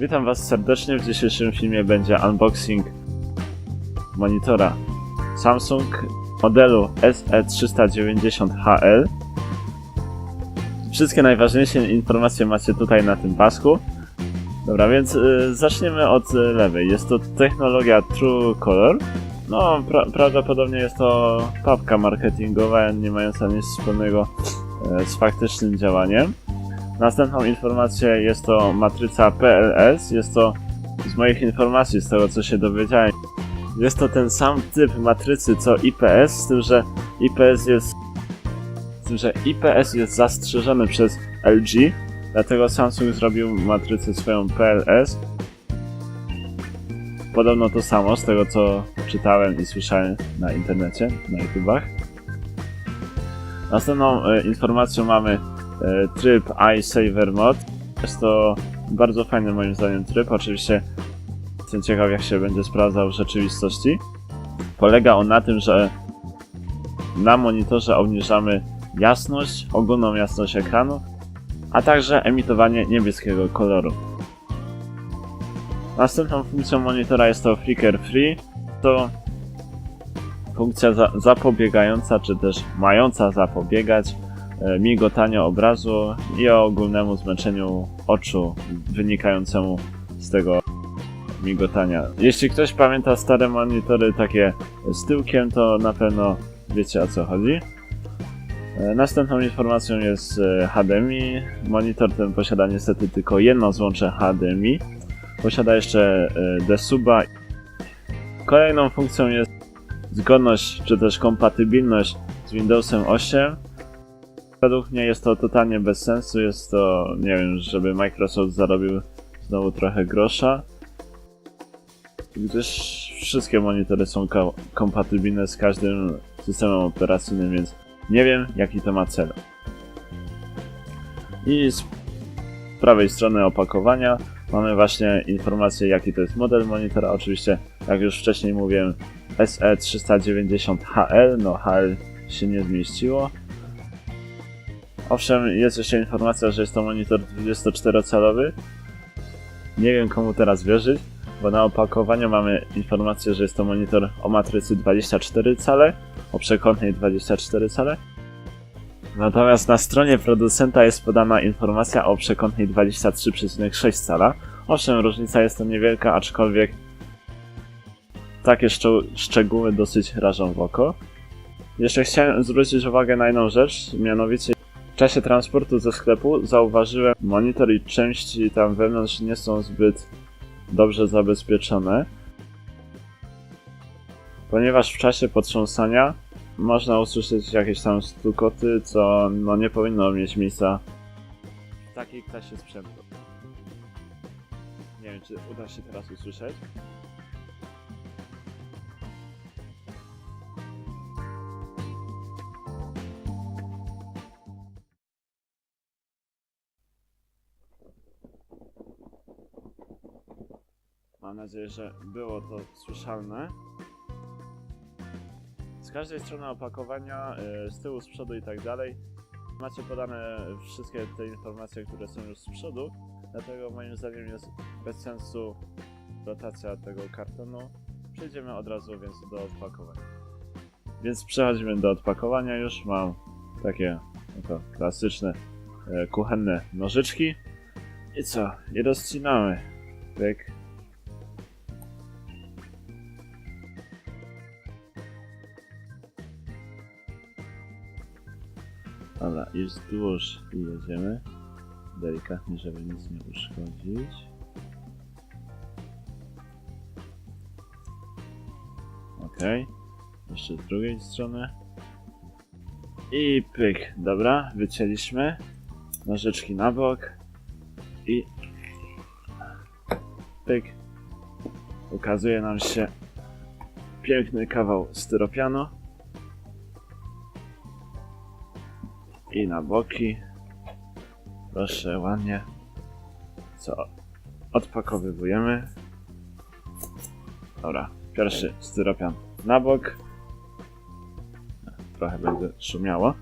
Witam Was serdecznie. W dzisiejszym filmie będzie unboxing monitora Samsung modelu E SE390HL. Wszystkie najważniejsze informacje macie tutaj na tym pasku. Dobra, więc y, zaczniemy od y, lewej. Jest to technologia True Color. No, pra prawdopodobnie jest to papka marketingowa, nie mająca nic wspólnego e, z faktycznym działaniem. Następną informację jest to matryca PLS. Jest to z moich informacji, z tego co się dowiedziałem. Jest to ten sam typ matrycy co IPS, z tym, że IPS jest z tym, że IPS jest zastrzeżony przez LG, dlatego Samsung zrobił matrycę swoją PLS. Podobno to samo, z tego co czytałem i słyszałem na internecie, na YouTubach. Następną e, informacją mamy tryb iSaver Mod. Jest to bardzo fajny moim zdaniem tryb. Oczywiście jestem ciekaw jak się będzie sprawdzał w rzeczywistości. Polega on na tym, że na monitorze obniżamy jasność, ogólną jasność ekranu, a także emitowanie niebieskiego koloru. Następną funkcją monitora jest to Flicker Free. To funkcja za zapobiegająca, czy też mająca zapobiegać e, migotaniu obrazu i ogólnemu zmęczeniu oczu wynikającemu z tego migotania. Jeśli ktoś pamięta stare monitory takie z tyłkiem, to na pewno wiecie o co chodzi. E, Następną informacją jest e, HDMI. Monitor ten posiada niestety tylko jedno złącze HDMI. Posiada jeszcze desuba. Kolejną funkcją jest zgodność czy też kompatybilność z Windowsem 8. Według mnie jest to totalnie bez sensu. Jest to, nie wiem, żeby Microsoft zarobił znowu trochę grosza. Gdyż wszystkie monitory są ko- kompatybilne z każdym systemem operacyjnym, więc nie wiem jaki to ma cel. I z prawej strony opakowania mamy właśnie informację jaki to jest model monitora. Oczywiście, jak już wcześniej mówiłem, E SE390HL, no HL się nie zmieściło. Owszem, jest jeszcze informacja, że jest to monitor 24-calowy. Nie wiem komu teraz wierzyć, bo na opakowaniu mamy informację, że jest to monitor o matrycy 24 cale, o przekątnej 24 cale. Natomiast na stronie producenta jest podana informacja o przekątnej 23,6 cala. Owszem, różnica jest to niewielka, aczkolwiek takie szczu- szczegóły dosyć rażą w oko. Jeszcze chciałem zwrócić uwagę na jedną rzecz, mianowicie czasie transportu ze sklepu zauważyłem monitor i części tam wewnątrz nie są zbyt dobrze zabezpieczone, ponieważ w czasie potrząsania można usłyszeć jakieś tam stukoty, co no nie powinno mieć miejsca w takiej klasie sprzętu. Nie wiem, czy uda się teraz usłyszeć. Mam nadzieję, że było to słyszalne. Z każdej strony opakowania, y, z tyłu, z przodu i tak dalej, macie podane wszystkie te informacje, które są już z przodu, dlatego moim zdaniem jest bez sensu rotacja tego kartonu. Przejdziemy od razu więc do odpakowania. Więc przechodzimy do odpakowania już. Mam takie no to klasyczne e, kuchenne nożyczki. I co? I rozcinamy. Pyk. Wzdłuż i jedziemy. Delikatnie, żeby nic nie uszkodzić. Ok. Jeszcze z drugiej strony. I pyk. Dobra, wycięliśmy. Nożyczki na bok. I pyk. Ukazuje nam się piękny kawał styropianu. I na boki. Proszę, ładnie. Co? Odpakowywujemy. Dobra, pierwszy styropian na bok. Trochę będzie szumiało.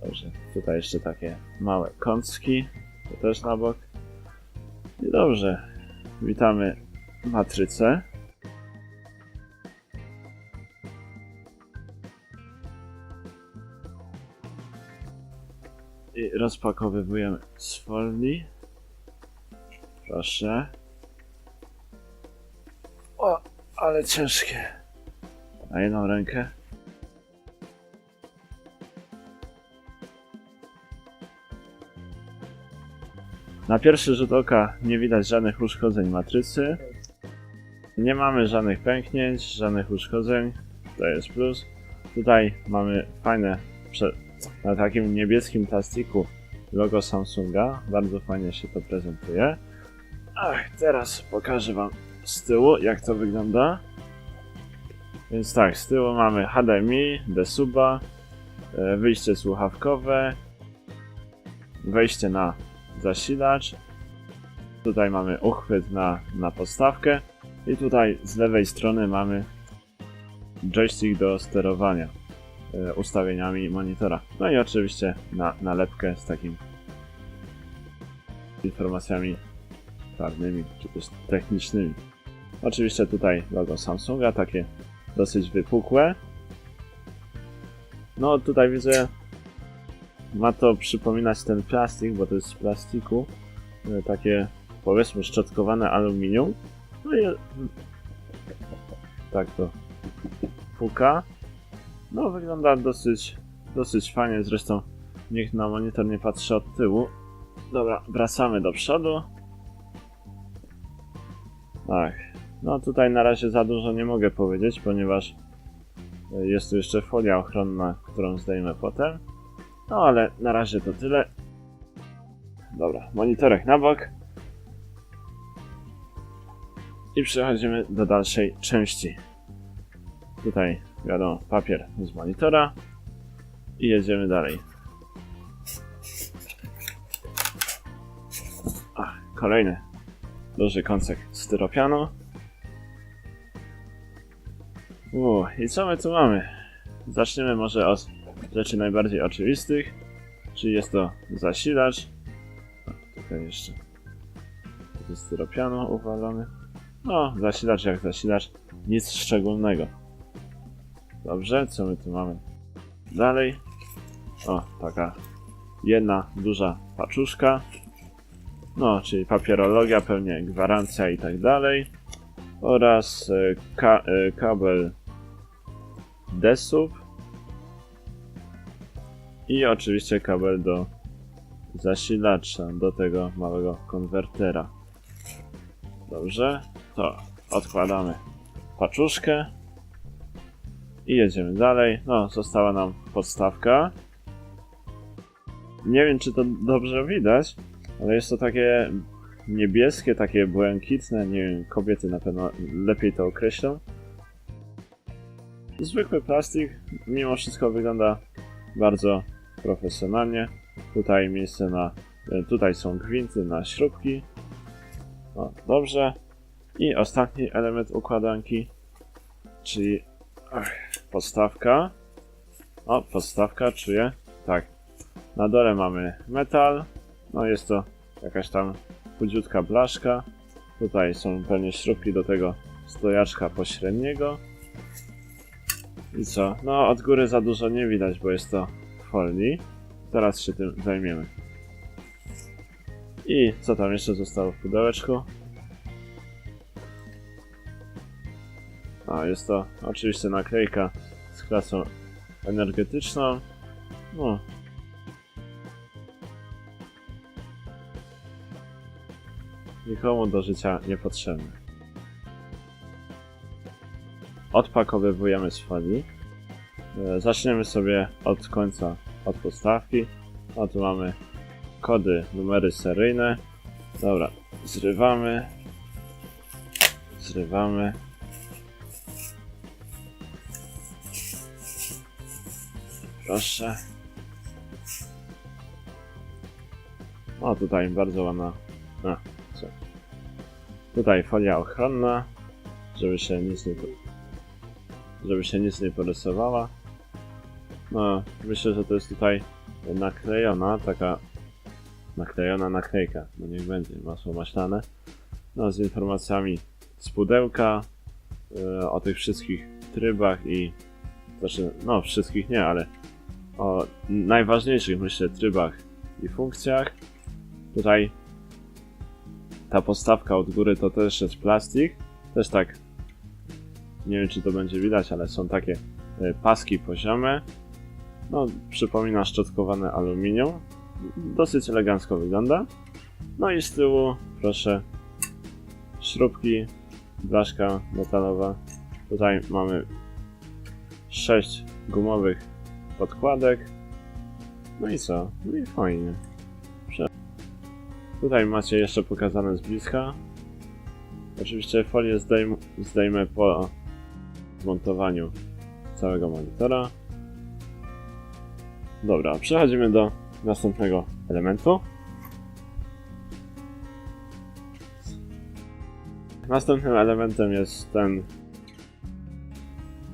Dobrze, tutaj jeszcze takie małe kącki. To też na bok. I dobrze, witamy matrycę. I rozpakowywujemy z folii. Proszę. O, ale ciężkie. Na jedną rękę. Na pierwszy rzut oka nie widać żadnych uszkodzeń matrycy. Nie mamy żadnych pęknięć, żadnych uszkodzeń. To jest plus. Tutaj mamy fajne prze- na takim niebieskim plastiku logo Samsunga. Bardzo fajnie się to prezentuje. Ach, teraz pokażę Wam z tyłu, jak to wygląda. Więc tak, z tyłu mamy HDMI, desuba, e, wyjście słuchawkowe, wejście na zasilacz. Tutaj mamy uchwyt na, na podstawkę i tutaj z lewej strony mamy joystick do sterowania ustawieniami monitora. No i oczywiście na, nalepkę z takim informacjami prawnymi czy też technicznymi. Oczywiście tutaj logo Samsunga, takie dosyć wypukłe. No tutaj widzę ma to przypominać ten plastik, bo to jest z plastiku. e, Takie powiedzmy szczotkowane aluminium. No i tak to puka. No wygląda dosyć, dosyć fajnie. Zresztą niech na monitor nie patrzy od tyłu. Dobra, wracamy do przodu. Tak. No tutaj na razie za dużo nie mogę powiedzieć, ponieważ e, jest tu jeszcze folia ochronna, którą zdejmę potem. No ale na razie to tyle. Dobra, monitorek na bok. I przechodzimy do dalszej części. Tutaj wiadomo, papier z monitora. I jedziemy dalej. Ach, kolejny duży kącek styropianu. Uuu, i co my tu mamy? Zaczniemy może od rzeczy najbardziej oczywistych, czyli jest to zasilacz. A, tutaj jeszcze ze styropianu uwalony. No, zasilacz jak zasilacz, nic szczególnego. Dobrze, co my tu mamy dalej? O, taka jedna duża paczuszka. No, czyli papierologia, pewnie gwarancja i tak dalej. Oraz e, ka e, kabel desub. I oczywiście kabel do zasilacza, do tego małego konwertera. Dobrze, to odkładamy paczuszkę i jedziemy dalej. No, została nam podstawka. Nie wiem, czy to dobrze widać, ale jest to takie niebieskie, takie błękitne. Nie wiem, kobiety na pewno lepiej to określą. Zwykły plastik, mimo wszystko wygląda bardzo profesjonalnie. Tutaj miejsce na. e, Tutaj są gwinty na śrubki. O, dobrze. I ostatni element układanki, czyli ach, podstawka. O, podstawka, czuję. Tak. Na dole mamy metal. No jest to jakaś tam chudziutka blaszka. Tutaj są pewnie śrubki do tego stojaczka pośredniego. I co? No od góry za dużo nie widać, bo jest to folii. Teraz się tym zajmiemy. I co tam jeszcze zostało w pudełeczku? A, jest to oczywiście naklejka klasą energetyczną. No. Nikomu do życia niepotrzebny. Odpakowywujemy z folii. E, Zaczniemy sobie od końca, od podstawki. O, tu mamy kody, numery seryjne. Dobra, zrywamy. Zrywamy. Proszę. O, tutaj bardzo ładna. A, co? Tutaj folia ochronna, żeby się nic nie, żeby się nic nie porysowała. No, myślę, że to jest tutaj naklejona, taka naklejona naklejka. No niech będzie, masło maślane. no, z informacjami z pudełka, e, o tych wszystkich trybach i znaczy, no wszystkich nie, ale o najważniejszych myślę trybach i funkcjach. Tutaj ta postawka od góry to też jest plastik, też tak nie wiem czy to będzie widać, ale są takie e, paski poziome. No, przypomina szczotkowane aluminium. Dosyć elegancko wygląda. No i z tyłu, proszę, śrubki, blaszka metalowa. Tutaj mamy 6 gumowych podkładek. No i co? No i fajnie. Prze- Tutaj macie jeszcze pokazane z bliska. Oczywiście folię zdejm- zdejmę po zmontowaniu całego monitora. Dobra, przechodzimy do następnego elementu. Następnym elementem jest ten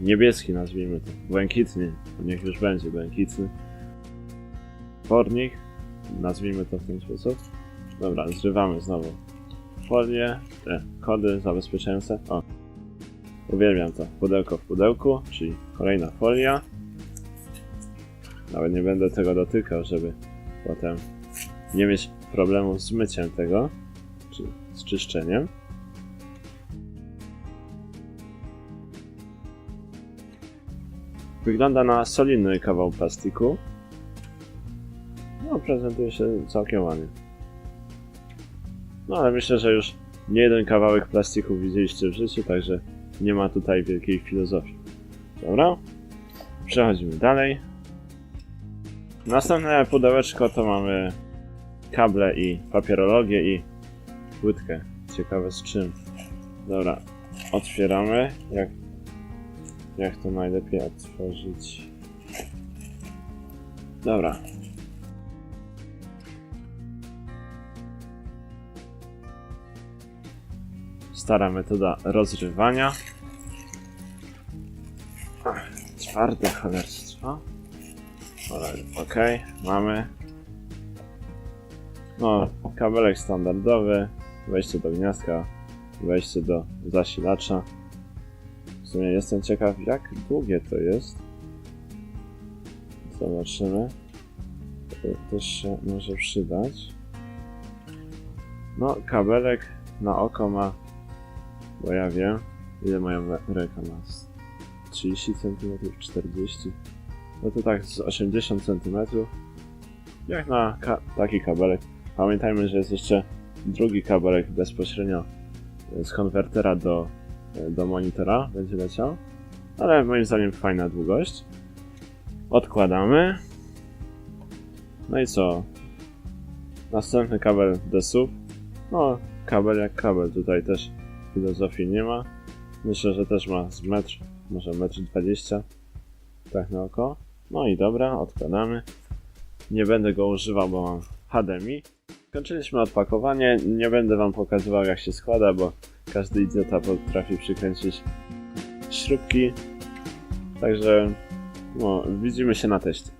niebieski, nazwijmy to, błękitny, niech już będzie błękitny. Pornik, nazwijmy to w ten sposób. Dobra, zrywamy znowu folię, te kody zabezpieczające. O, uwielbiam to, pudełko w pudełku, czyli kolejna folia. Nawet nie będę tego dotykał, żeby potem nie mieć problemu z myciem tego, czy z czyszczeniem. Wygląda na solidny kawał plastiku. No, prezentuje się całkiem ładnie. No, ale myślę, że już nie jeden kawałek plastiku widzieliście w życiu, także nie ma tutaj wielkiej filozofii. Dobra, przechodzimy dalej. Następne pudełeczko to mamy kable i papierologię i płytkę. Ciekawe z czym. Dobra, otwieramy. Jak, jak to najlepiej otworzyć? Dobra. Stara metoda rozrywania. Ach, Twarde cholerstwo. Okej, mamy. No, kabelek standardowy, wejście do gniazdka, wejście do zasilacza. W sumie jestem ciekaw, jak długie to jest. Zobaczymy. To też się może przydać. No, kabelek na oko ma, bo ja wiem, ile moja ręka ma. 30 cm, 40 no to tak z 80 cm. Jak na ka taki kabelek. Pamiętajmy, że jest jeszcze drugi kabelek bezpośrednio z konwertera do, do monitora będzie leciał. Ale moim zdaniem fajna długość. Odkładamy. No i co? Następny kabel SUV. No, kabel jak kabel. Tutaj też filozofii nie ma. Myślę, że też ma z metr, może metr 20. Tak na oko. No i dobra, odkładamy. Nie będę go używał, bo mam HDMI. Skończyliśmy odpakowanie. Nie będę wam pokazywał jak się składa, bo każdy idiota potrafi przykręcić śrubki. Także no, widzimy się na teście.